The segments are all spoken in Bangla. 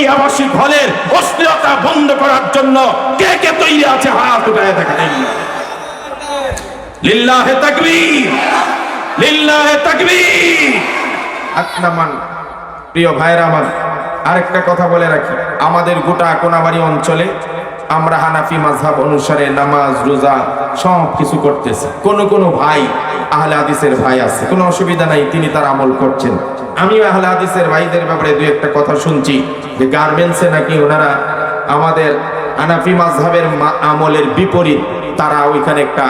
এই আবাসিক হলের অস্থিরতা বন্ধ করার জন্য কে কে তৈরি আছে হাত উঠায় দেখা দেন লিল্লাহে তাকবীর লিল্লাহে তাকবীর। আকনামান প্রিয় ভাইরা আমার আরেকটা কথা বলে রাখি। আমাদের গোটা কোনাবাড়ি অঞ্চলে আমরা হানাফি মাযহাব অনুসারে নামাজ, রোজা সব কিছু করতেছি। কোন কোন ভাই, আহলে হাদিসের ভাই আছে। কোনো অসুবিধা নাই, তিনি তার আমল করছেন। আমিও আহলে হাদিসের ভাইদের ব্যাপারে দুই একটা কথা শুনছি, যে গার্মেন্টসে নাকি ওনারা আমাদের আনাফি মাঝহাবের আমলের বিপরীত, তারা ওইখানে একটা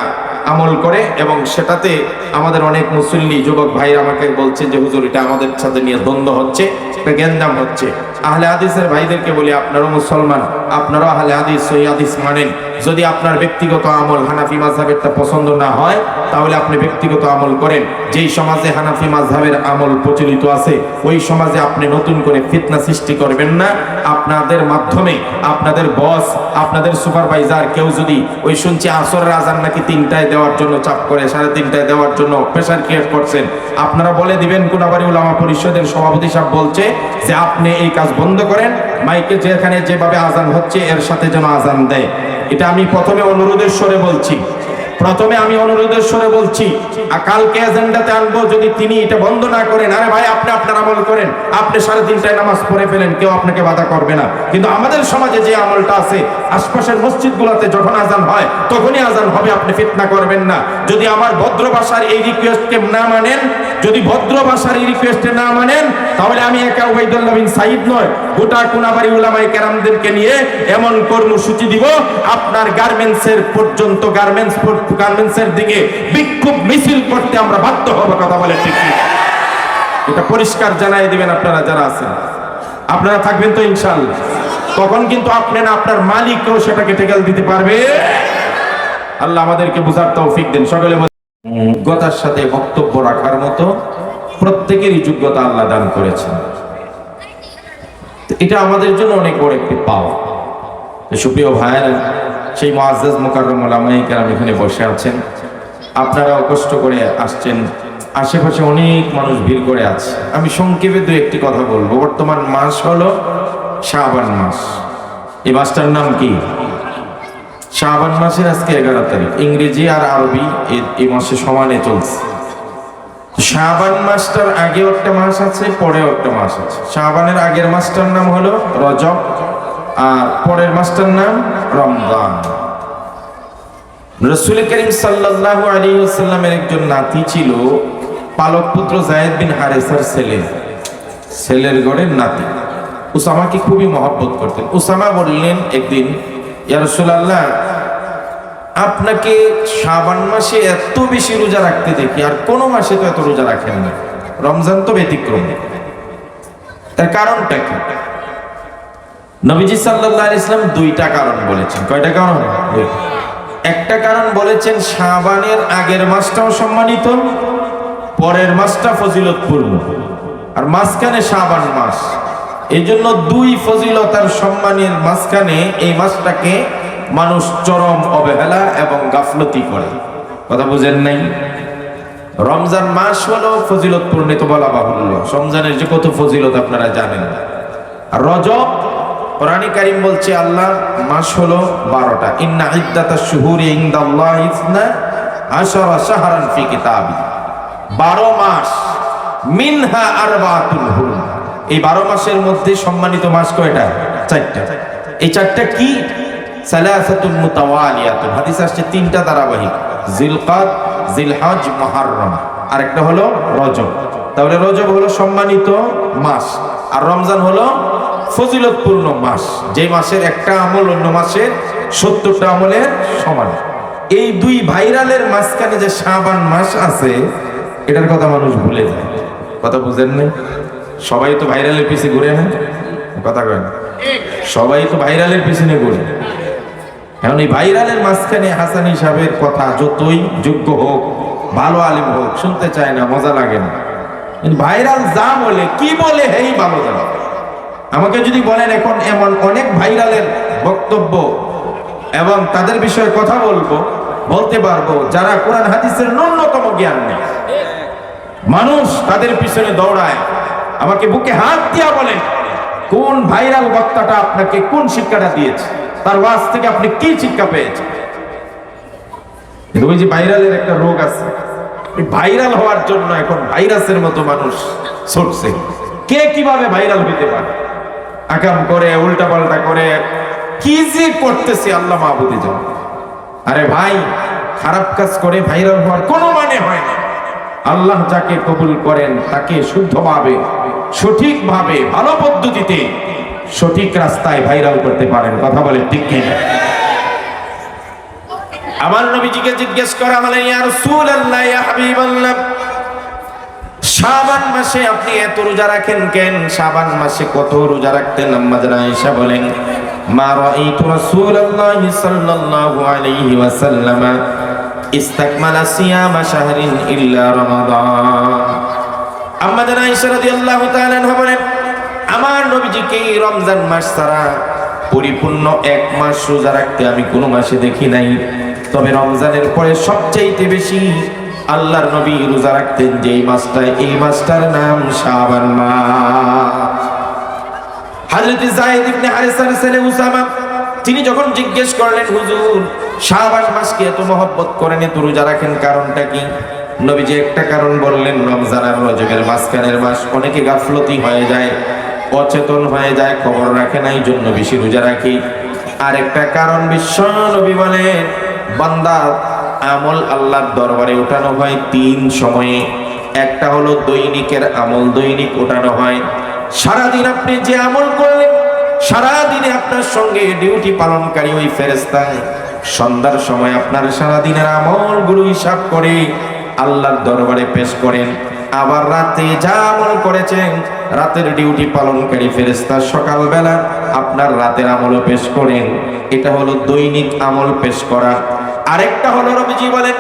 আমল করে এবং সেটাতে আমাদের অনেক মুসল্লি, যুবক ভাইরা আমাকে বলছে যে, হুজুর, এটা আমাদের সাথে নিয়ে দ্বন্দ্ব হচ্ছে একটা গেঞ্জাম হচ্ছে। আহলে হাদিসের ভাইদেরকে বলি, আপনারও মুসলমান, আপনারাও আহলে হাদিস, সহি হাদিস মানেন। যদি আপনার ব্যক্তিগত আমল হানাফি মাযহাবেরটা পছন্দ না হয়, তাহলে আপনি ব্যক্তিগত আমল করেন। যেই সমাজে হানাফি মাযহাবের আমল প্রচলিত আছে, ওই সমাজে আপনি নতুন করে ফিতনা সৃষ্টি করবেন না। আপনাদের মাধ্যমে আপনাদের বস আপনাদের সুপারভাইজার কেউ যদি ওই শুনছি আসর আজান নাকি তিনটায় দেওয়ার জন্য, চাপ করে সাড়ে তিনটায় দেওয়ার জন্য প্রেশার ক্রিয়েট করছেন, আপনারা বলে দিবেন, কোনাবাড়ি উলামা পরিষদের সভাপতি সাহেব বলছে যে, আপনি এই কাজ বন্ধ করেন। মাইকে যেখানে যেভাবে আজান হচ্ছে, এর সাথে যেন আজান দেয়। এটা আমি প্রথমে অনুরোধের স্বরে বলছি। প্রথমে আমি অনুরোধের স্বরে বলছি কালকে এজেন্ডাতে আনব যদি তিনি এটা বন্ধ না করেন, আরে ভাই আপনি আপনার আমল করেন, আপনি সাড়ে তিনটায় নামাজ পড়ে ফেলেন, কেউ আপনাকে বাধা করবে না। কিন্তু আমাদের সমাজে যে আমলটা আছে, আশপাশের মসজিদগুলোতে যখন আজান হয়, তখনই আজান হবে, আপনি ফিতনা করবেন না। যদি আমার ভদ্র ভাষার এই রিকোয়েস্টকে না মানেন, যদি ভদ্র ভাষার এই রিকোয়েস্টে না মানেন, তাহলে আমি একা ওবাইদুল্লাহ বিন সাইদ নয়, গোটা কোনাবাড়ি উলামায়ে কেরামদেরকে নিয়ে এমন কর্মসূচি দিব, আপনার গার্মেন্টসের পর্যন্ত গার্মেন্টস গার্মেন্টসের দিকে বিক্ষোভ মিছিল করতে আমরা বাধ্য হব, কথা বলে ঠিক এটা পরিষ্কার জানাই দিবেন আপনারা যারা আছেন। আপনারা থাকবেন তো ইনশাআল্লাহ। তখন কিন্তু আপনি না আপনার মালিকও সেটাকে টেকেল দিতে পারবে? আল্লাহ আমাদেরকে বুঝার তৌফিক দেন। সকলে যোগ্যতার সাথে বক্তব্য রাখার মতো প্রত্যেকেরই যোগ্যতা আল্লাহ দান করেছেন। এটা আমাদের জন্য অনেক বড় একটি পাওয়া। সুপ্রিয় ভাইয়েরা সেই মহাজাজ মোকাররম ওলামাই কেরাম এখানে বসে আছেন। আপনারাও কষ্ট করে আসছেন। আশেপাশে অনেক মানুষ ভিড় করে আছে। আমি সংক্ষেপে দু একটি কথা বলব। বর্তমান মাস হলো শাবান মাস। এই মাসটার নাম কি? শাবান মাসের আজকে এগারো তারিখ। ইংরেজি আর আরবি এই- মাসে সমানে চলছে। শাবান মাসটার আগেও একটা মাস আছে, পরেও একটা মাস আছে। শাবানের আগের মাসটার নাম হলো রজব। আর পরের মাসটার নাম রমজান। রসুল করিম সাল্লাল্লাহু আলাইহি ওয়াসাল্লামের একজন নাতি ছিল পালক পুত্র জায়েদ বিন হারেসার ছেলে। ছেলের গড়ের নাতি। উসামাকে খুবই মহব্বত করতেন। উসামা বললেন, একদিন, ইয়া রাসূলুল্লাহ, আপনাকে শাবান মাসে এত বেশি রোজা রাখতে দেখি, আর কোন মাসে তো এত রোজা রাখেন না। রমজান তো ব্যতিক্রম। তার কারণটা কি? নবীজি আলাইহি ইসলাম দুইটা কারণ বলেছেন। কয়টা কারণ? একটা কারণ বলেছেন, শাবানের আগের মাসটাও সম্মানিত, পরের মাসটা ফজিলতপূর্ণ। আর মাঝখানে শাবান মাস। এই জন্য দুই ফজিলতার সম্মানের মাঝখানে এই মাসটাকে মানুষ চরম অবহেলা এবং গাফলতি করে। কথা বুঝেন নাই? রমজান মাস হলো ফজিলতপূর্ণ তো বলা বাহুল্য। রমজানের যে কত ফজিলত আপনারা জানেন। আর রজব কোরআনী কারিম বলছে, আল্লাহ, মাস হলো বারোটা। ইন্না ইদ্দাতা শুহুরি ইনদাল্লাহ ইসনা আশারা শাহরান ফি কিতাবি। বারো মাস, মিনহা আরবাতুল হুরুম। এই বারো মাসের মধ্যে সম্মানিত মাস কয়টা? চারটা। এই চারটা কি? সালাসাতুল মুতাওয়ালিয়াতুন। হাদিস আসছে তিনটা ধারাবাহিক। জিলকাদ, জিলহজ, মুহররম। আরেকটা হলো রজব। তাহলে রজব হলো সম্মানিত মাস। আর রমজান হলো ফজিলতপূর্ণ মাস। যে মাসের একটা আমল অন্য মাসের সত্তরটা আমলের সমান। এই দুই ভাইরালের মাঝখানে যে শাবান মাস আছে, এটার কথা মানুষ ভুলে যায়। কথা বুঝেন না সবাই তো ভাইরালের পিছে ঘুরে না? কথা কয় না? সবাই তো ভাইরালের পিছনে ঘুরে। এখন এই ভাইরালের মাঝখানে হাসান সাহেবের কথা যতই যোগ্য হোক, ভালো আলিম হোক, শুনতে চায় না, মজা লাগে না। ভাইরাল যা বলে, কি বলে, হেই ভালো জানে। আমাকে যদি বলেন এখন এমন অনেক ভাইরালের বক্তব্য এবং তাদের বিষয়ে কথা বলব, বলতে পারব, যারা কোরআন হাদিসের ন্যূনতম জ্ঞান নেই। মানুষ তাদের পিছনে দৌড়ায়। আমাকে বুকে হাত দিয়া বলেন, কোন ভাইরাল বক্তাটা আপনাকে কোন শিক্ষাটা দিয়েছে? তার ওয়াজ থেকে আপনি কি শিক্ষা পেয়েছেন? ওই যে ভাইরালের একটা রোগ আছে। ভাইরাল হওয়ার জন্য এখন ভাইরাসের মতো মানুষ ছুটছে কে কীভাবে ভাইরাল হইতে পারে? আকাম করে উল্টা পাল্টা করে, কি যে করতেছে আল্লাহ মাহবুদি যান আরে ভাই, খারাপ কাজ করে ভাইরাল হওয়ার কোনো মানে হয় না। আল্লাহ যাকে কবুল করেন, তাকে শুদ্ধভাবে, সঠিকভাবে, ভালো পদ্ধতিতে, সঠিক রাস্তায় ভাইরাল করতে পারেন। কথা বলে ঠিক কিনা? আমার নবীজিকে জিজ্ঞেস করা হলে ইয়া রাসূলুল্লাহ, ইয়া হাবিবাল্লাহ শাবান মাসে আপনি এত রোজা রাখেন কেন? শাবান মাসে কত রোজা রাখতেন? আম্মা জানা আয়েশা বলেন, মা রাআইতু রাসূলুল্লাহ সাল্লাল্লাহু আলাইহি ওয়াসাল্লাম ইস্তাকমালা সিয়ামা শাহরিন ইল্লা রমাদান। আম্মা আয়েশা রাদিয়াল্লাহু তাআলা আনহা বলেন, আমার নবীজিকে রমজান মাস ছাড়া পরিপূর্ণ এক মাস রোজা রাখতে আমি কোনো মাসে দেখি নাই। তবে রমজানের পরে সবচাইতে বেশি আল্লাহর নবী রোজা রাখতেন যে এই মাসটা এই মাসটার নাম শাবান মাস হযরত যায়েদ ইবনে হারিসার ছেলে উসামা, তিনি যখন জিজ্ঞেস করলেন, হুজুর, শাবান মাসকে এত মহব্বত করেন এত রোজা রাখেন কারণটা কি? নবীজি একটা কারণ বললেন রমজান আর রজবের মাঝখানের মাস অনেকে গাফলতি হয়ে যায়, অচেতন হয়ে যায়, খবর রাখে না এই জন্য বেশি রোজা রাখি। আরেকটা কারণ বিশ্ব নবী বলেন, বান্দা আমল আল্লাহর দরবারে ওঠানো হয় তিন সময়ে। একটা হলো দৈনিকের আমল, দৈনিক ওঠানো হয়। সারাদিন আপনি যে আমল করলেন, সারাদিনে আপনার সঙ্গে ডিউটি পালনকারী ওই ফেরেস্তায় সন্ধ্যার সময় আপনার সারাদিনের আমলগুলো হিসাব করে আল্লাহর দরবারে পেশ করেন। আবার রাতে যা আমল করেছেন, রাতের ডিউটি পালনকারী ফেরেস্তা সকালবেলা আপনার রাতের আমলও পেশ করেন। এটা হলো দৈনিক আমল পেশ করা। আরেকটা হলো রবিজি বলেন,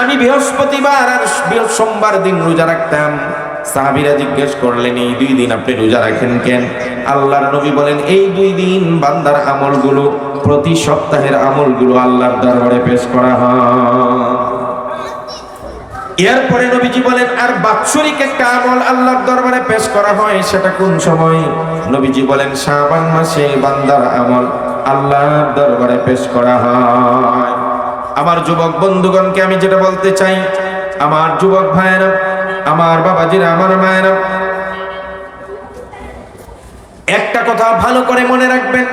আমি বৃহস্পতিবার আর সোমবার দিন রোজা রাখতাম। সাহাবিরা জিজ্ঞেস করলেন, এই দুই দিন আপনি রোজা রাখেন কেন? আল্লাহর নবী বলেন, এই দুই দিন বান্দার আমলগুলো, প্রতি সপ্তাহের আমলগুলো আল্লাহর দরবারে পেশ করা হয়। এরপরে নবীজি বলেন, আর বাৎসরিক একটা আমল আল্লাহর দরবারে পেশ করা হয়, সেটা কোন সময়? নবীজি বলেন, শাবান মাসে বান্দার আমল আল্লাহর দরবারে পেশ করা হয়। আমার যুবক বন্ধুগণকে আমি যেটা বলতে চাই, আমার যুবক ভাইয়েরা, আমার বাবাজিরা, আমার মায়েরা, একটা কথা ভালো করে মনে রাখবেন,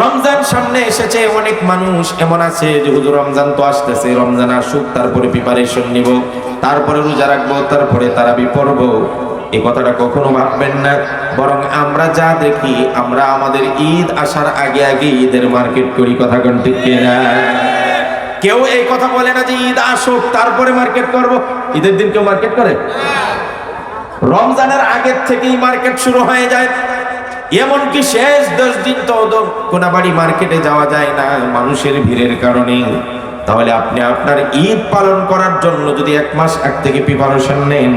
রমজান সামনে এসেছে, অনেক মানুষ এমন আছে যে হুজুর রমজান তো আসতেছে, রমজান আসুক, তারপরে প্রিপারেশন নিব, তারপরে রোজা রাখব, তারপরে তারাবি পড়ব এ কথাটা কখনো ভাববেন না, বরং আমরা যা দেখি, আমরা আমাদের ঈদ আসার আগে আগে ঈদের মার্কেট করি, কথা কোন ঠিক? কেউ এই কথা বলে না যে ঈদ আসুক, তারপরে মার্কেট করব। ঈদের দিন কেউ মার্কেট করে? রমজানের আগের থেকেই মার্কেট শুরু হয়ে যায়। এমনকি শেষ দশ দিন তো কোনাবাড়ি মার্কেটে যাওয়া যায় না, মানুষের ভিড়ের কারণে। তাহলে আপনি আপনার ঈদ পালন করার জন্য যদি এক মাস আগ থেকে প্রিপারেশন নেন,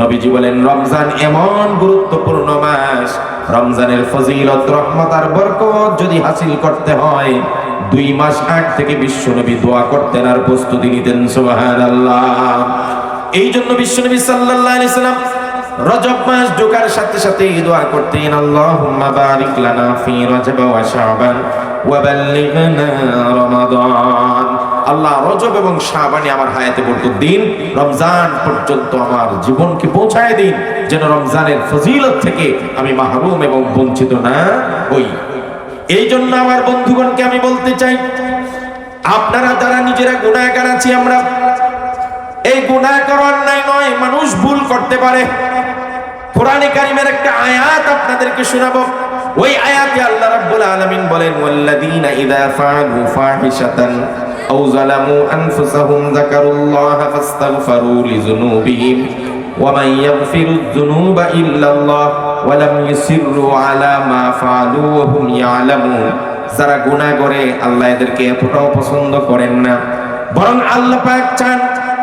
নবীজি বলেন, রমজান এমন গুরুত্বপূর্ণ মাস। রমজানের ফজিলত, রহমত আর বরকত যদি হাসিল করতে হয় দুই মাস আগ থেকে বিশ্বনবী দোয়া করতেন আর প্রস্তুতি নিতেন, সুবহানাল্লাহ। এই জন্য বিশ্বনবী সাল্লাল্লাহু আলাইহি সাল্লাম রজব মাস ঢোকার সাথে সাথে দোয়া করতেন, আল্লাহুম্মা বারিক লানা ফি রজব ওয়া শাবান ওয়া বাল্লিগনা রমাদান। আল্লাহ রজব এবং শাবানে আমার হায়াতে বরকত দিন, রমজান পর্যন্ত আমার জীবনকে পৌঁছায় দিন, যেন রমজানের ফজিলত থেকে আমি মাহরুম এবং বঞ্চিত না হই। এই জন্য আমার বন্ধুগণকে আমি বলতে চাই, আপনারা যারা নিজেরা গুণায়গার আছি আমরা, এই গুণায় করা অন্যায় নয়, মানুষ ভুল করতে পারে। কোরআনে কারিমের একটা আয়াত আপনাদেরকে শোনাবো। ওই আয়াতে আল্লাহ রাব্বুল আলামিন বলেন, ওয়াল্লাযীনা ইযা ফাআলু ফাহিশাতান আও যালামু আনফুসাহুম যাকারুল্লাহ ফাস্তাগফিরু লিযুনুবিহিম, ওয়া মান ইয়াগফিরুয যুনুবা ইল্লাল্লাহ। ওয়ালাম ইউসিরু আলা মা ফাআলু ওয়া হুম ইয়ালামুন যারা গুনাহ করে, আল্লাহ এদেরকে এতটাও পছন্দ করেন না। বরং আল্লাহ পাক চান,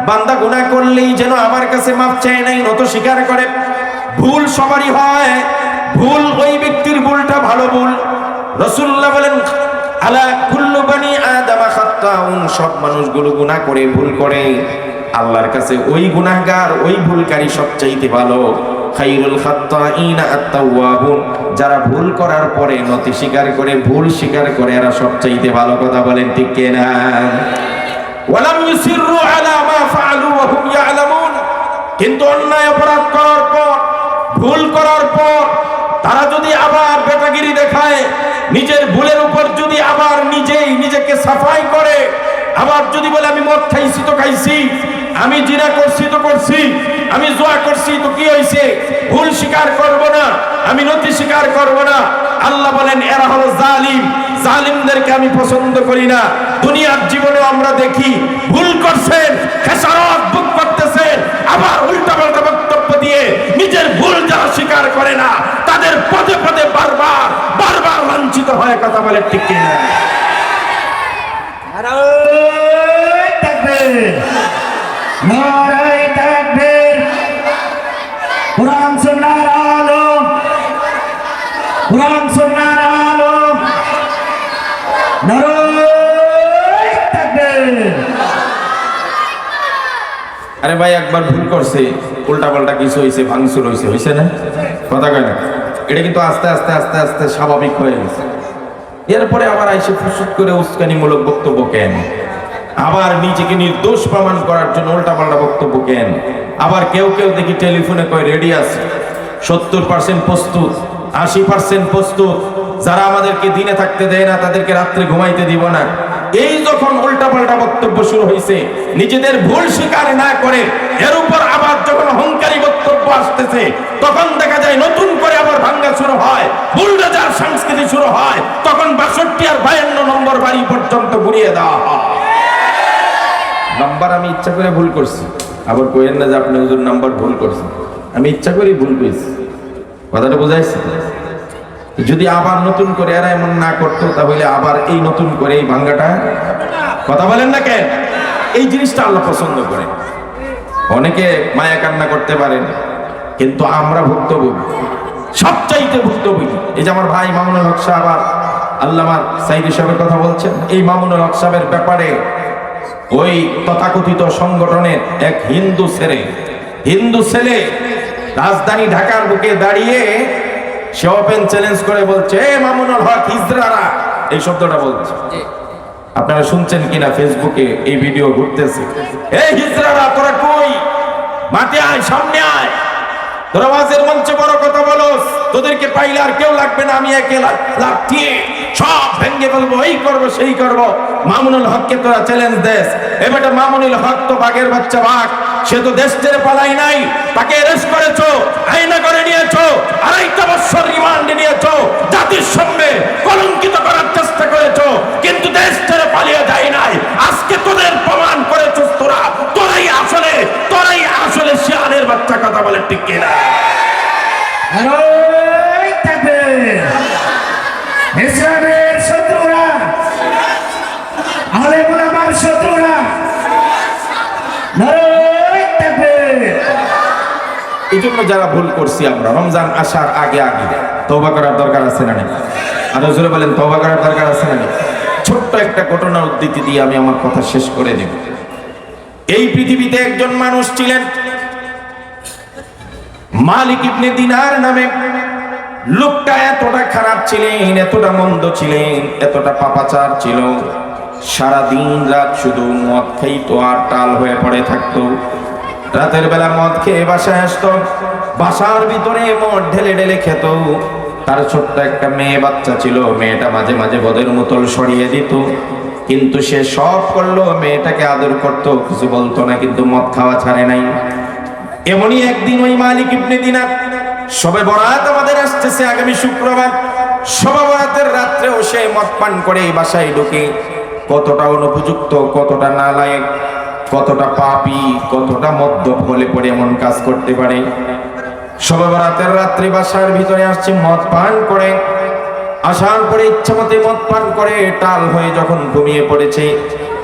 বান্দা গুনাহ করলেই যেন আমার কাছে মাপ চায় নাই, নত স্বীকার করে। ভুল সবারই হয়, ভুল ওই ব্যক্তির ভুলটা ভালো ভুল। রসুল্লাহ বলেন, আলা কুল্লু বানি আদামা খাত্তাউন সব মানুষগুলো গুনাহ করে, ভুল করে। আল্লাহর কাছে ওই গুনাহগার, ওই ভুলকারী সবচাইতে ভালো। খাইরুল খাত্তাইনা আত-তাওয়াবুন, যারা ভুল করার পরে নতি স্বীকার করে, ভুল স্বীকার করে, এরা সবচাইতে ভালো কথা বলেন ঠিক কিনা? ওয়ালাম ইউসিররু আলা মা ফাআলু ওয়া হুম ইয়ালামুন। কিন্তু অন্যায় অপরাধ করার পর, ভুল করার পর, তারা যদি আবার বেটাগিরি দেখায়, নিজের ভুলের উপর যদি আবার নিজেই নিজেকে সাফাই করে, আবার যদি বলে, আমি মদ খাইছি, তো খাইছি, আমি জিনা করছি, তো করছি আমি জোয়া করছি, তো কি হয়েছে ভুল স্বীকার করব না। আমি নথি স্বীকার করব না। আল্লাহ বলেন, এরা হলো জালিম। জালিমদেরকে আমি পছন্দ করি না। দুনিয়ার জীবনে আমরা দেখি, ভুল করছেন, খেসারত বুক করতেছেন আবার উল্টা পাল্টা বক্তব্য দিয়ে নিজের ভুল যারা স্বীকার করে না তাদের পদে পদে বারবার বারবার লাঞ্ছিত হয়ে কথা বলে ঠিক কিনা নারায় তাকবীর নারায় তাকবীর কোরআন সুন্নাহর আলো কোরআন সুন্নাহর আলো নারায় তাকবীর আরে ভাই একবার ভুল করছে উল্টা পাল্টা কিছু হয়েছে ভাঙচুর হয়েছে হয়েছে না? কথা কয় না। এটা কিন্তু আস্তে আস্তে আস্তে আস্তে স্বাভাবিক হয়ে গেছে। এরপরে আবার আইসে ফুসুত করে উস্কানিমূলক বক্তব্য কেন? আবার নিজেকে নির্দোষ প্রমাণ করার জন্য উল্টা পাল্টা বক্তব্য কেন? আবার কেউ কেউ দেখি টেলিফোনে কয়, রেডি আছে। সত্তর পার্সেন্ট প্রস্তুত, আশি পার্সেন্ট প্রস্তুত। যারা আমাদেরকে দিনে থাকতে দেয় না, তাদেরকে রাত্রে ঘুমাইতে দিব না। এই যখন উল্টাপাল্টা বক্তব্য শুরু হয়েছে, নিজেদের ভুল স্বীকার না করে এর উপর আবার যখন অহংকারী বক্তব্য আসতেছে, তখন দেখা যায় নতুন করে আবার ভাঙ্গা শুরু হয়, বুলডোজার সংস্কৃতি শুরু হয়, তখন বাষট্টি আর বায়ান্ন নম্বর বাড়ি পর্যন্ত ঘুরিয়ে দেওয়া হয়। নাম্বার আমি ইচ্ছা করে ভুল করছি। আবার কইেন না যে আপনি হুজুর নাম্বার ভুল করছেন। আমি ইচ্ছা করেই ভুল করেছি কথাটা বোঝাইছে? যদি আবার নতুন করে এরা এমন না করতো, তাহলে আবার এই নতুন করে এই ভাঙ্গাটা কথা বলেন না কেন? এই জিনিসটা আল্লাহ পছন্দ করে। অনেকে মায়া কান্না করতে পারেন, কিন্তু আমরা ভুক্তভোগী। সবচাইতে ভুক্তভোগী। এই যে আমার ভাই মামুনুল হক সাহেব আর আল্লামা সাইদ সাহেবের কথা বলছেন, এই মামুনুল হক সাহেবের ব্যাপারে ওই তথাকথিত সংগঠনের এক হিন্দু ছেলে হিন্দু ছেলে রাজধানী ঢাকার বুকে দাঁড়িয়ে সে ওপেন চ্যালেঞ্জ করে বলছে এ মামুনুল হক হিজরারা। এই শব্দটা বলছে। আপনারা শুনছেন কিনা ফেসবুকে? এই ভিডিও ঘুরতেছে। এই হিজরারা তোরা কই? মাঠে আয় সামনে আয়। তোরা ওয়াজের মঞ্চে বড় কথা বলস। তোদেরকে পাইলে আর কেউ লাগবে না আমি একে লাঠিয়ে সব ভেঙ্গে বলব এই করব সেই করব। মামুনুল হককে তোরা চ্যালেঞ্জ দেস। এবারে মামুনুল হক তো বাঘের বাচ্চা বাঘ। সে তো দেশ ছেড়ে পালাই নাই। তাকে অ্যারেস্ট করেছ আইনা করে নিয়েছো, আড়াইটা বছর রিমান্ডে নিয়েছো, জাতির সঙ্গে কলঙ্কিত করার চেষ্টা করেছ, কিন্তু দেশ ছেড়ে পালিয়ে যায় নাই। আজকে তোদের প্রমাণ করেছ তোরা। তোরাই আসলে তোরাই আসলে শিয়ালের বাচ্চা কথা বলে ঠিক না নারায় তাকবীর ইসলামের শত্রুরা আলেম ওলামার শত্রুরা নারায় তাকবীর এই জন্য যারা ভুল করছি আমরা, রমজান আসার আগে আগে। তওবা করার দরকার আছে না আরও জোরে বলেন, তওবা করার দরকার আছে না ছোট্ট একটা ঘটনার উদ্ধৃতি দিয়ে আমি আমার কথা শেষ করে দেব। এই পৃথিবীতে একজন মানুষ ছিলেন মালিক ইবনে দিনার নামে। লোকটা এতটা খারাপ ছিলেন, এতটা মন্দ ছিলেন, এতটা পাপাচার ছিল। সারা দিন রাত শুধু মদ খাইতো আর টাল হয়ে পড়ে থাকতো। রাতের বেলা মদ খেয়ে বাসায় আসতো। বাসার ভিতরে মদ ঢেলে ঢেলে খেত। তার ছোট্ট একটা মেয়ে বাচ্চা ছিল, মেয়েটা মাঝে মাঝে বদের বোতল সরিয়ে দিত। কিন্তু সে সব করল, মেয়েটাকে আদর করতো, কিছু বলতো না, কিন্তু মদ খাওয়া ছাড়ে নাই। এমনই একদিন ওই মালিক ইবনে দিনার সবে বরাত আমাদের আসতেছে আগামী শুক্রবার। সবে বরাতের রাত্রেও সে মদ পান করে বাসায় ঢুকে। কতটা অনুপযুক্ত, কতটা না নালায়েক। কতটা পাপি কতটা মদ্যপ হলে পরে এমন কাজ করতে পারে। সবে বরাতের রাত্রে বাসার ভিতরে আসছে মদ পান করে। আসার পরে ইচ্ছা মতে মদ পান করে টাল হয়ে যখন ঘুমিয়ে পড়েছে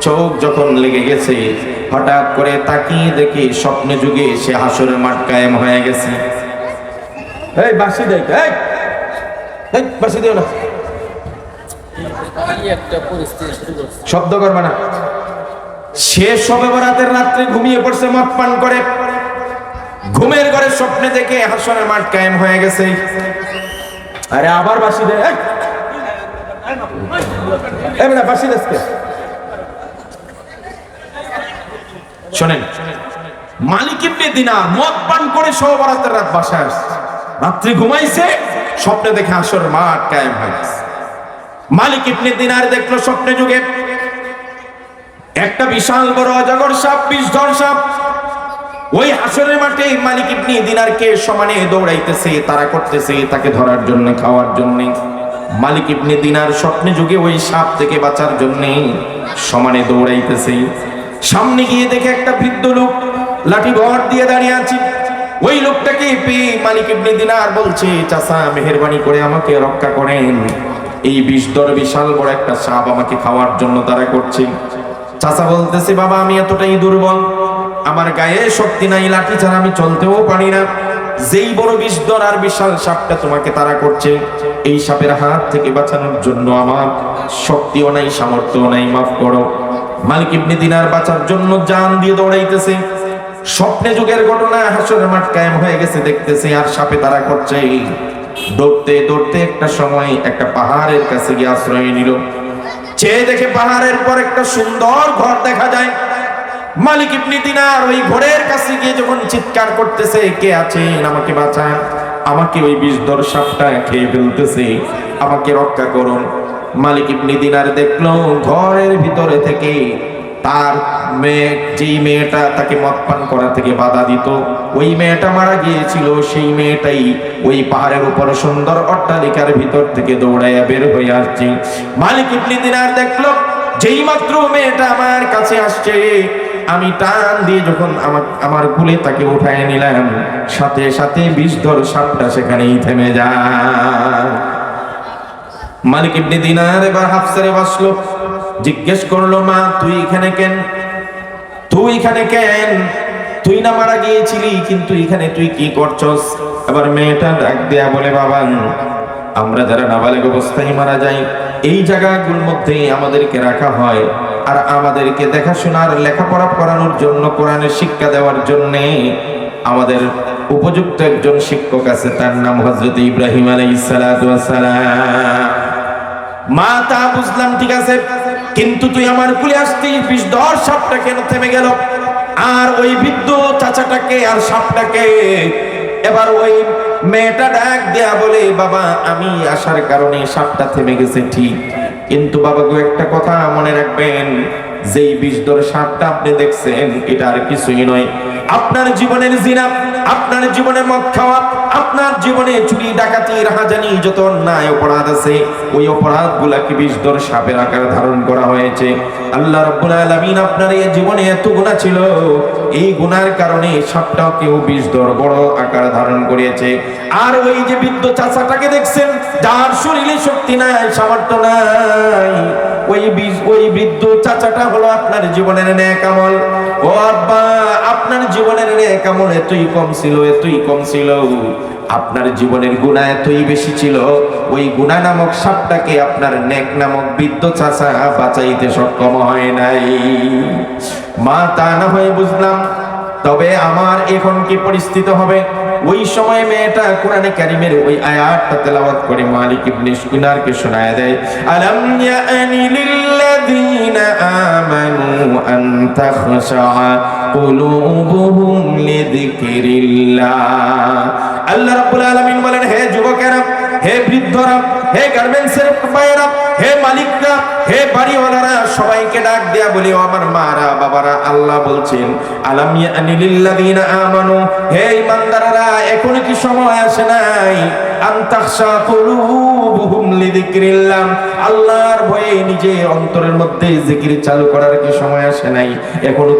চোখ যখন লেগে গেছে হঠাৎ করে তাকিয়ে দেখি স্বপ্নে যুগে সে হাসরের মাঠ কায়েম হয়ে গেছে। এই বাসি দেখ এই এই, বাসি দিও না। শব্দ করবে না। সে সবে বরাতের রাত্রে, ঘুমিয়ে পড়ছে, মদ পান করে। ঘুমের ঘরে স্বপ্নে দেখে হাসনের মাঠ কায়েম হয়ে গেছে। আরে আবার বাসি দে বাসি দেশকে শোনেন, মালিক ইবনে দিনার মদ পান করে সহবরাতের রাত বাসায় আসছে। রাত্রি ঘুমাইছে, স্বপ্নে দেখে হাসর মাঠ কায়েম হয়ে গেছে। মালিক ইবনে দিনার দেখল স্বপ্নে যুগে একটা বিশাল বড় অজগর সাপ বিষ ধর সাপ। ওই হাসরের মাঠে মালিক ইবনে দিনারকে সমানে দৌড়াইতেছে, তারা করতেছে তাকে ধরার জন্য, খাওয়ার জন্য। মালিক ইবনে দিনার স্বপ্নে যুগে ওই সাপ থেকে বাঁচার জন্য সমানে দৌড়াইতেছে। সামনে গিয়ে দেখে একটা বৃদ্ধ লোক লাঠি ভর দিয়ে দাঁড়িয়ে আছে। ওই লোকটাকে পেয়ে মালিক ইবনে দিনার বলছে, চাচা, মেহেরবানি করে আমাকে রক্ষা করেন। এই বিষদর বিশাল বড় একটা সাপ আমাকে খাওয়ার জন্য তারা করছে। চাচা বলতেছে, বাবা, আমি এতটাই দুর্বল। আমার গায়ে শক্তি নাই, লাঠি ছাড়া আমি চলতেও পারি না। যেই বড় বিষদর আর বিশাল সাপটা তোমাকে তারা করছে, এই সাপের হাত থেকে বাঁচানোর জন্য আমার শক্তিও নাই, সামর্থ্যও নাই, মাফ করো। মালিক ইবনে দিনার বাঁচার জন্য জান দিয়ে দৌড়াইতেছে। স্বপ্নে যুগের ঘটনা হাসরের মাঠ কায়েম হয়ে গেছে, দেখতেছে আর সাপে তারা করছে। দৌড়তে দৌড়তে একটা সময় একটা পাহাড়ের কাছে গিয়ে আশ্রয় নিল। চেয়ে দেখে পাহাড়ের পর একটা সুন্দর ঘর দেখা যায়। মালিক ইবনি দিনার ওই ঘরের কাছে গিয়ে যখন চিৎকার করতেছে, কে আছেন? আমাকে বাঁচান। আমাকে ওই বিষধর সাপটা খেয়ে ফেলতেছে। আমাকে রক্ষা করুন। মালিক ইবনি দিনার দেখল ঘরের ভিতরে থেকে তার মেয়ে, যেই মেয়েটা তাকে মদ পান করা থেকে বাধা দিত, ওই মেয়েটা মারা গিয়েছিল, সেই মেয়েটাই ওই পাহাড়ের উপর সুন্দর অট্টালিকার ভিতর থেকে দৌড়াইয়া বের হয়ে আসছে। মালিক ইবনে দিনার দেখল, যেই মাত্র মেয়েটা আমার কাছে আসছে, আমি টান দিয়ে যখন আমার আমার কুলে তাকে উঠায় নিলাম, সাথে সাথে বিষধর সাপটা সেখানেই থেমে যায়। মালিক ইবনে দিনার এবার হাফসারে বসল জিজ্ঞেস করল, মা, তুই এখানে কেন? তুই এখানে কেন? তুই না মারা গিয়েছিলি, কিন্তু এখানে তুই কি করছস? এবার মেয়েটা ডাক দেয়া বলে, বাবা, আমরা যারা নাবালেগ অবস্থায় মারা যাই, এই জায়গাগুলোর মধ্যে আমাদেরকে রাখা হয়। আর আমাদেরকে দেখাশোনার, লেখাপড়া করানোর জন্য, কোরআনের শিক্ষা দেওয়ার জন্যে আমাদের উপযুক্ত একজন শিক্ষক আছে, তার নাম হজরত ইব্রাহিম ওয়াস সালাম। মা, তা বুঝলাম, ঠিক আছে। কিন্তু তুই আমার কুলে আসতি বিষ দশ সাপটা কেন থেমে গেল? আর ওই বৃদ্ধ চাচাটাকে আর সাপটাকে এবার ওই মেয়েটা ডাক দেয়া বলে, বাবা, আমি আসার কারণে সাপটা থেমে গেছে ঠিক। কিন্তু বাবা গো একটা কথা মনে রাখবেন যেই বিষধর সাপটা আপনি দেখছেন এটা আর কিছুই নয়। আপনার জীবনের জিনা, আপনার জীবনে মদ খাওয়া, আপনার জীবনে চুরি, ডাকাতি, রাহাজানি, যত অন্যায় অপরাধ আছে, ওই অপরাধ গুলাকে বিষধর সাপের আকার ধারণ করা হয়েছে। আল্লাহ রাব্বুল আলামিন আপনার এই জীবনে এত গুণা ছিল, এই গুনার কারণে সাপটাও কেউ বিষধর বড় আকার ধারণ করেছে। আর ওই যে বৃদ্ধ চাচাটাকে দেখছেন, যার শরীরে শক্তি নাই, সামর্থ্য নাই ওই ওই বৃদ্ধ চাচাটা হলো আপনার জীবনের ন্যাক আমল। ও আব্বা, আপনার জীবনের ন্যাক আমল এতই কম ছিল, এতই কম ছিল। আপনার জীবনের গুণা এতই বেশি ছিল। ওই গুণা নামক সাপটাকে আপনার নেক নামক বৃদ্ধ চাচা বাঁচাইতে সক্ষম হয় নাই। মা তা না হয়ে বুঝলাম, তবে আমার এখন কি পরিস্থিতি হবে? ওই সময় মেয়েটা কোরআনে কারিমের ওই আয়াতটা তেলাওয়াত করে মালিক ইবনে সুনারকে শোনায় দেয়, আলাম ইয়ানি লিল্লাযীনা আমানু আন তাখশা কুলুবুহুম লিযিকরিল্লাহ। আল্লাহ রাব্বুল আলামিন বলেন, হে যুবকেরা, হে বৃদ্ধরা, হে গার্মেন্টসের ভাইয়েরা হে মালিকরা, হে বাড়িওয়ালারা, সবাইকে ডাক দেয়া বলি আমার মারা, বাবারা, আল্লাহ বলছেন, আলাম ইয়ানি আমানু? হে ইমানদাররা এখনও কি সময় আসে নাই? অন্তরের মধ্যে জিকির চালু করার কি সময় আসে নাই? এখনও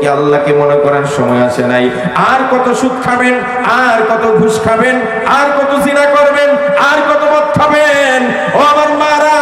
কি মনে করার সময় আসে নাই? আর কত সুদ খাবেন, আর কত ঘুষ খাবেন, আর কত জিনা করবেন, আর কত মদ খাবেন ও আমার মারা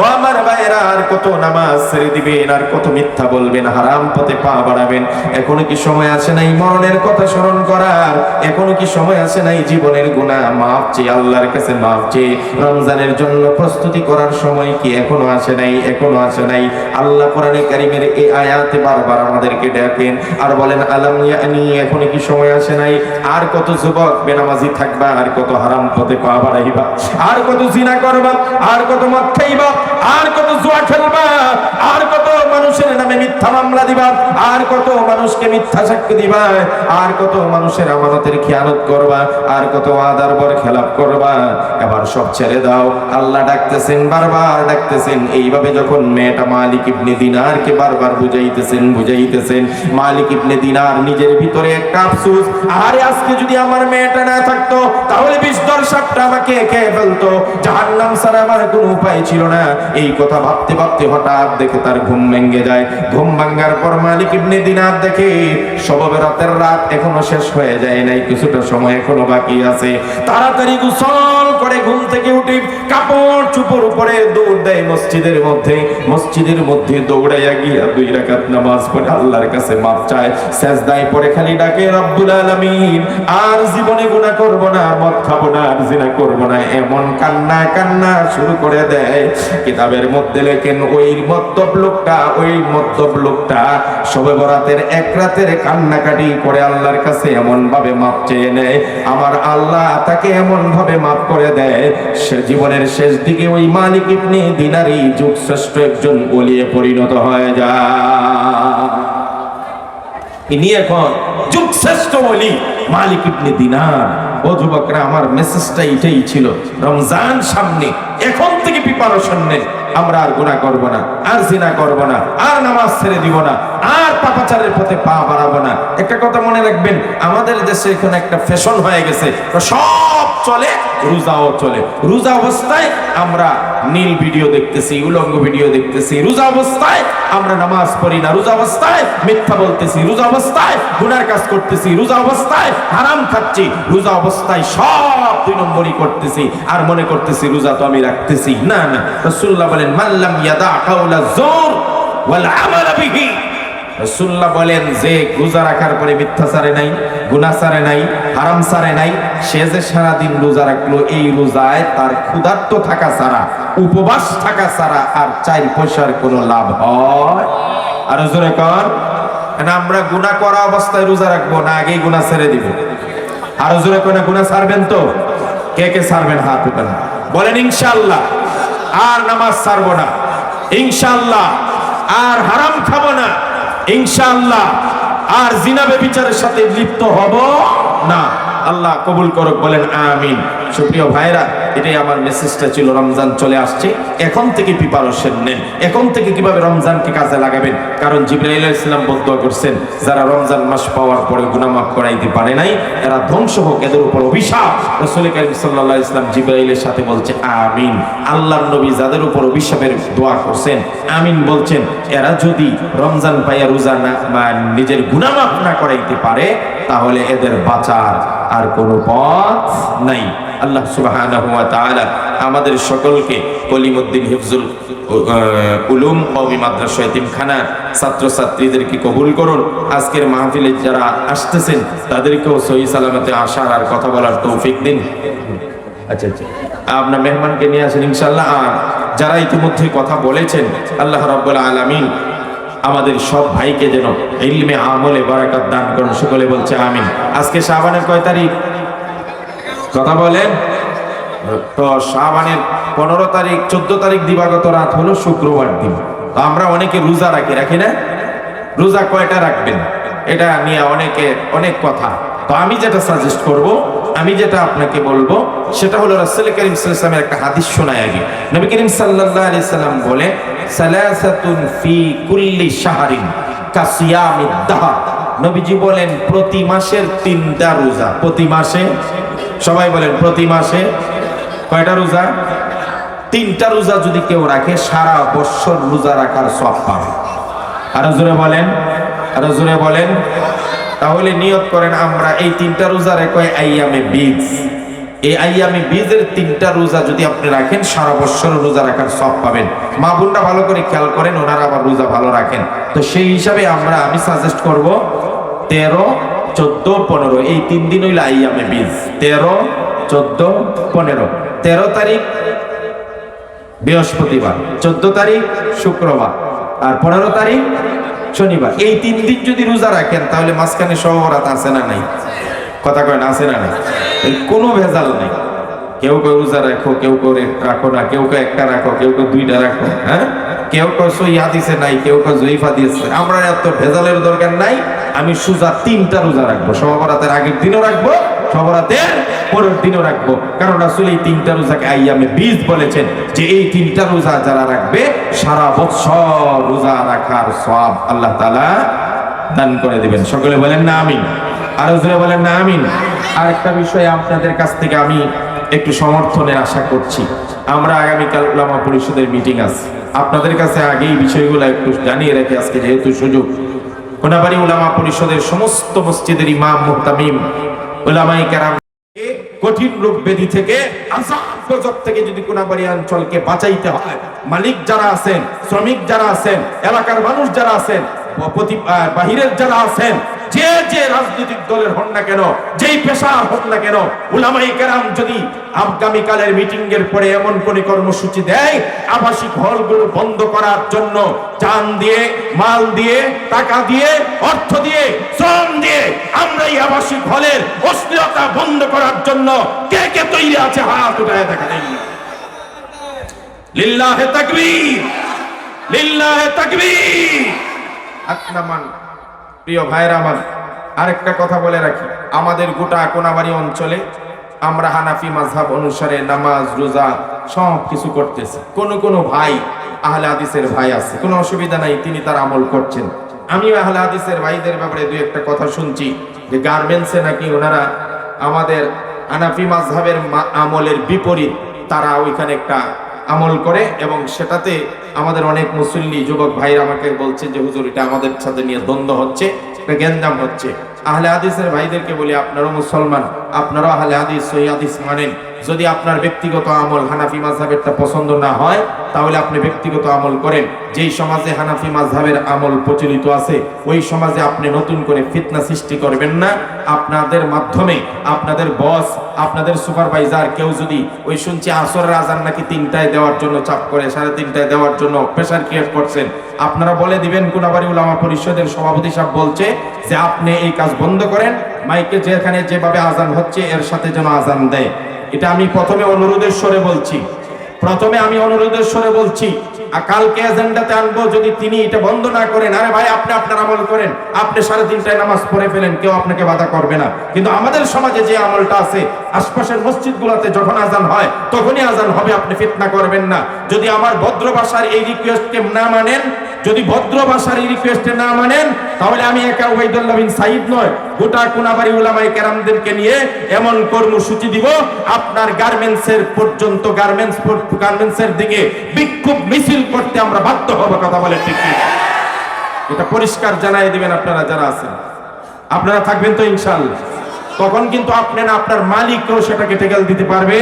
ও আমার ভাই ভাইরা আর কত নামাজ ছেড়ে দিবেন আর কত মিথ্যা বলবেন, হারাম পথে পা বাড়াবেন। এখনও কি সময় আছে নাই মরণের কথা স্মরণ করার? এখনও কি সময় আছে নাই জীবনের গুণা মাফ চেয়ে আল্লাহর কাছে মাফ চেয়ে রমজানের জন্য প্রস্তুতি করার সময় কি এখনও আসে নাই, এখনও আসে নাই? আল্লাহ কোরআনে কারিমের এই আয়াতে বারবার আমাদেরকে ডাকেন আর বলেন, আলাম ইয়ানি, এখনও কি সময় আসে নাই? আর কত যুবক বেনামাজি থাকবা, আর কত হারাম পথে পা বাড়াইবা? আর কত জিনা করবা, আর কত মদ খাইবা, আর কত জুয়া খেলবা আর কত মানুষের নামে মিথ্যা মামলা দিবা? আর কত মানুষকে মিথ্যা সাক্ষ্য দিবা? আর কত মানুষের আমানতের খেয়ানত করবা? আর কত আদার বর খেলাপ করবা? এবার সব ছেড়ে দাও। আল্লাহ ডাকতেছেন, বারবার ডাকতেছেন। এইভাবে যখন মেয়েটা মালিক ইবনে দিনারকে বারবার বুঝাইতেছেন বুঝাইতেছেন, মালিক ইবনে দিনার নিজের ভিতরে একটা আফসোস, আরে আজকে যদি আমার মেয়েটা না থাকতো, তাহলে বিষ দর্শকটা আমাকে খেয়ে ফেলতো। জাহান্নাম ছাড়া আমার কোনো উপায় ছিল না। এই কথা ভাবতে ভাবতে হঠাৎ দেখে তার ঘুম ভেঙে যায়। ঘুম ভাঙ্গার পর মালিক ইবনে দিনার দেখে সববে রাতের রাত এখনও শেষ হয়ে যায় নাই, কিছুটা সময় এখনও বাকি আছে। তাড়াতাড়ি গোসল! করে ঘুম থেকে উঠে, কাপড় চুপড় উপরে দৌড় দেয় মসজিদের মধ্যে। মসজিদের মধ্যে দৌড়াইয়া গিয়া দুই রাকাত নামাজ পড়ে আল্লাহর কাছে মাপ চায়, সেজদায় পড়ে খালি ডাকে, রব্বুল আলামিন, আর জীবনে গুনাহ করব না, মদ খাব না, আর জিনা করব না। এমন কান্না কান্না শুরু করে দেয়। কিতাবের মধ্যে লেখেন, ওই মদ্যপ লোকটা, ওই মদ্যপ লোকটা সবে বরাতের এক রাতের কান্নাকাটি করে আল্লাহর কাছে এমন ভাবে মাপ চেয়ে নেয়। আমার আল্লাহ তাকে এমন ভাবে মাপ করে দেয়। সে জীবনের শেষ দিকে ওই মালিক দিনারি একজন বলিয়ে পরিণত হয়ে যায়। ইনি এখন বলি মালিক দিনার। ও যুবকরা, আমার মেসেজটা এটাই ছিল, রমজান সামনে, এখন থেকে প্রিপারেশন নেই। আমরা আর গুনাহ করব না, আর জিনা করব না, আর নামাজ ছেড়ে দিব না, আর পাপাচারের পথে পা বাড়াবো না। একটা কথা মনে রাখবেন, আমাদের দেশে এখন একটা ফ্যাশন হয়ে গেছে সব চলে, রোজাও চলে। রোজা অবস্থায় আমরা নীল ভিডিও দেখতেছি, উলঙ্গ ভিডিও দেখতেছি। রোজা অবস্থায় আমরা নামাজ পড়ি না। রোজা অবস্থায় মিথ্যা বলতেছি। রোজা অবস্থায় গুনার কাজ করতেছি। রোজা অবস্থায় হারাম খাচ্ছি। রোজা অবস্থায় সব দুই নম্বরই করতেছি। আর মনে করতেছি রোজা তো আমি রাখতেছি। না না। রাসূলুল্লাহ বলেন মাল্লাম ইয়াদা কাউলা জোর ওয়াল আমাল বিহি। রাসূলুল্লাহ বলেন, যে রোজা রাখার পরে মিথ্যাচারে নাই গুনাচারে নাই হারাম সারে নাই, সে যে সারাদিন রোজা রাখল, এই রোজায় তার ক্ষুধার্ত থাকা ছাড়া, উপবাস থাকা ছাড়া আর চাই পয়সার কোনো লাভ হয়? আর জোরে কর। না আমরা গুনাহ করা অবস্থায় রোজা রাখব না আগেই গুনাহ ছেড়ে দিব? আর জোরে কোন গুনাহ ছাড়বেন তো? কে কে ছাড়বেন? হাত উঠান বলেন ইনশাল্লাহ আর নামাজ ছাড়বো না। ইনশাল্লাহ আর হারাম খাব না। ইনশাআল্লাহ আর জিনাবে বিচারের সাথে লিপ্ত হব না। আল্লাহ কবুল করুক, বলেন আমিন। সুপ্রিয় ভাইরা এটাই আমার মেসেজটা ছিল, রমজান চলে আসছে। এখন থেকে প্রিপারেশন নেন। এখন থেকে কীভাবে রমজানকে কাজে লাগাবেন? কারণ জিব্রাইল ইসলাম বদ্ধ করছেন, যারা রমজান মাস পাওয়ার পরে গুনামাফ করাইতে পারে নাই এরা ধ্বংস হোক, এদের উপর অভিশাপ। রসুল করিম সাল্লাহ ইসলাম জিব্রাইলের সাথে বলছে, আমিন। আল্লাহর নবী যাদের উপর অভিশাপের দোয়া করছেন, আমিন বলছেন, এরা যদি রমজান পাইয়া রোজা না নিজের গুনামাফ না করাইতে পারে, তাহলে এদের বাঁচার আর কোনো পথ নাই। আল্লাহ তাআলা আমাদের সকলকে কলিমুদ্দিন হিফজুল উলুম কওমি মাদ্রাসা এতিমখানা ছাত্রছাত্রীদেরকে কবুল করুন। আজকের মাহফিলে যারা আসতেছেন, তাদেরকেও সহি সালামতে আসার আর কথা বলার তৌফিক দিন। আচ্ছা আচ্ছা। আপনার মেহমানকে নিয়ে আসেন ইনশাল্লাহ আর যারা ইতিমধ্যে কথা বলেছেন, আল্লাহ রাব্বুল আলামিন আমাদের সব ভাইকে যেন ইলমে আমলে বারাকাত দান করুন। সকলে বলছে আমিন। আজকে শাবানের কয় তারিখ? কথা বলেন। তো শাবানের পনেরো তারিখ, চোদ্দ তারিখ দিবাগত রাত হলো শুক্রবার দিন। তো আমরা অনেকে রোজা রাখি রাখি না? রোজা কয়টা রাখবেন? এটা নিয়ে অনেকে অনেক কথা। তো আমি যেটা সাজেস্ট করব, আমি যেটা আপনাকে বলব, সেটা হলো রাসূল করিম ওয়াসাল্লামের একটা হাদিস শোনায় আগে। নবী করিম সাল্লাল্লাহু আলাইহি সাল্লাম বলে সালাসাতুন ফি কুল্লি শাহরিন কাসিয়ামিদ নবীজি বলেন, প্রতি মাসের তিনটা রোজা। প্রতি মাসে? সবাই বলেন, প্রতি মাসে কয়টা রোজা? তিনটা রোজা যদি কেউ রাখে, সারা বছর রোজা রাখার সব পাবে। আরও জোরে বলেন, আরও জোরে বলেন। তাহলে নিয়ত করেন, আমরা এই তিনটা রোজা রেখে আইয়ামে বীজ। এই আইয়ামে বীজের তিনটা রোজা যদি আপনি রাখেন, সারা বছর রোজা রাখার সব পাবেন। মা বোনরা ভালো করে খেয়াল করেন, ওনারা আবার রোজা ভালো রাখেন। তো সেই হিসাবে আমরা, আমি সাজেস্ট করব, তেরো, চোদ্দ, পনেরো, এই তিন দিন হইলে আইয়ামে বীজ। তেরো, চোদ্দ, পনেরো। তেরো তারিখ বৃহস্পতিবার, চোদ্দ তারিখ শুক্রবার, আর পনেরো তারিখ শনিবার। এই তিন দিন যদি রোজা রাখেন, তাহলে মাঝখানে সহরাত আছে না নাই? কথা কয় না, আছে না এই কোনো ভেজাল নেই। কেউ কেউ রোজা রাখো, কেউ কেউ রাখো না, কেউ কেউ একটা রাখো, কেউ কেউ দুইটা রাখো হ্যাঁ? কেউ কেউ সই হাদিসে নাই, কেউ কেউ জয়ীফা দিয়েছে আমরা এত ভেজালের দরকার নাই, আমি সুজা তিনটা রোজা রাখব। সহবরাতের আগের দিনও রাখব সহবরাতের পরের দিনও রাখব। কারণ আসলে এই তিনটা রোজাকে আইয়ামে বীজ বলেছেন যে এই তিনটা রোজা যারা রাখবে, সারা বৎসর রোজা রাখার সব আল্লাহ তালা দান করে দিবেন। সকলে বলেন না, আমিন। আরও জোরে বলেন না, আমিন। আর একটা বিষয়ে আপনাদের কাছ থেকে আমি একটু সমর্থনের আশা করছি। আমরা আগামীকাল উলামা পরিষদের মিটিং আছে। আপনাদের কাছে আগে এই বিষয়গুলো একটু জানিয়ে রাখি আজকে যেহেতু সুযোগ, কোনাবাড়ি উলামা পরিষদের সমস্ত মসজিদের ইমাম মুহতামিম উলামাই কেরাম কঠিন রূপ ব্যাধি থেকে গজব থেকে যদি কোনাবাড়ি অঞ্চলকে বাঁচাইতে হয়, মালিক যারা আছেন, শ্রমিক যারা আছেন, এলাকার মানুষ যারা আছেন বাহিরের যারা আছেন যে যে রাজনৈতিক দলের হন না কেন, যেই পেশার হোক না কেন উলামাই কেরাম যদি আগামীকালের মিটিং এর পরে এমন কোন কর্মসূচি দেয়, আবাসিক হলগুলো বন্ধ করার জন্য জান দিয়ে, মাল দিয়ে, টাকা দিয়ে, অর্থ দিয়ে, শ্রম দিয়ে আমরা এই আবাসিক হলের অশ্লীলতা বন্ধ করার জন্য কে কে তৈরি আছে হাত উঠায় দেখা দেন লিল্লাহে তাকবীর লিল্লাহে তাকবীর। আকনামান প্রিয় ভাইয়ের আমার, আরেকটা কথা বলে রাখি। আমাদের গোটা কোনাবাড়ি অঞ্চলে আমরা হানাফি মাযহাব অনুসারে নামাজ, রোজা সব কিছু করতেছি। কোন কোন ভাই আহলে হাদিসের ভাই আছে, কোনো অসুবিধা নাই, তিনি তার আমল করছেন। আমিও আহলে হাদিসের ভাইদের ব্যাপারে দুই একটা কথা শুনছি, যে গার্মেন্টসে নাকি ওনারা আমাদের হানাফি মাযহাবের মা- আমলের বিপরীত, তারা ওইখানে একটা আমল করে এবং সেটাতে আমাদের অনেক মুসল্লি যুবক ভাইরা আমাকে বলছে যে, হুজুর, এটা আমাদের সাথে নিয়ে দ্বন্দ্ব হচ্ছে, এটা গ্যাঞ্জাম হচ্ছে। আহলে হাদিসের ভাইদেরকে বলি, আপনারও মুসলমান, আপনারও আহলে হাদিস, সহি হাদিস মানেন। যদি আপনার ব্যক্তিগত আমল হানাফি মাযহাবেরটা পছন্দ না হয়, তাহলে আপনি ব্যক্তিগত আমল করেন। যেই সমাজে হানাফি মাযহাবের আমল প্রচলিত আছে, ওই সমাজে আপনি নতুন করে ফিতনা সৃষ্টি করবেন না। আপনাদের মাধ্যমে আপনাদের বস আপনাদের সুপারভাইজার কেউ যদি ওই শুনছি আসরের আজান নাকি তিনটায় দেওয়ার জন্য চাপ করে, সাড়ে তিনটায় দেওয়ার জন্য প্রেশার ক্রিয়েট করছেন, আপনারা বলে দিবেন কোনাবাড়ি উলামা পরিষদের সভাপতি সাহেব বলছে যে আপনি এই কাজ বন্ধ করেন, মাইকে যেখানে যেভাবে আজান হচ্ছে, এর সাথে যেন আজান দেয়। এটা আমি প্রথমে অনুরোধের স্বরে বলছি। প্রথমে আমি অনুরোধের স্বরে বলছি, আর কালকে এজেন্ডাতে আনব যদি তিনি এটা বন্ধ না করেন, আরে ভাই আপনি আপনার আমল করেন, আপনি সাড়ে তিনটায় নামাজ পড়ে ফেলেন, কেউ আপনাকে বাধা করবে না। কিন্তু আমাদের সমাজে যে আমলটা আছে, আশপাশের মসজিদগুলোতে যখন আজান হয়, তখনই আজান হবে, আপনি ফিতনা করবেন না। যদি আমার ভদ্র ভাষার এই রিকোয়েস্টকে না মানেন যদি ভদ্র ভাষার এই রিকোয়েস্টে না মানেন, তাহলে আমি একা ওবাইদুল্লাহ বিন সাইদ নয়, গোটা কোনাবাড়ি উলামাই কেরামদেরকে নিয়ে এমন কর্মসূচি দিব, আপনার গার্মেন্টসের পর্যন্ত গার্মেন্টস গার্মেন্টসের দিকে বিক্ষোভ মিছিল করতে আমরা বাধ্য হব, কথা বলে ঠিক এটা পরিষ্কার জানাই দিবেন আপনারা যারা আছেন। আপনারা থাকবেন তো ইনশাল্লাহ তখন কিন্তু আপনি না আপনার মালিকও সেটাকে টেকাল দিতে পারবে।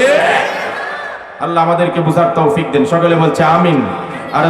আল্লাহ আমাদেরকে বুঝার তৌফিক দেন। সকলে বলছে আমিন। আর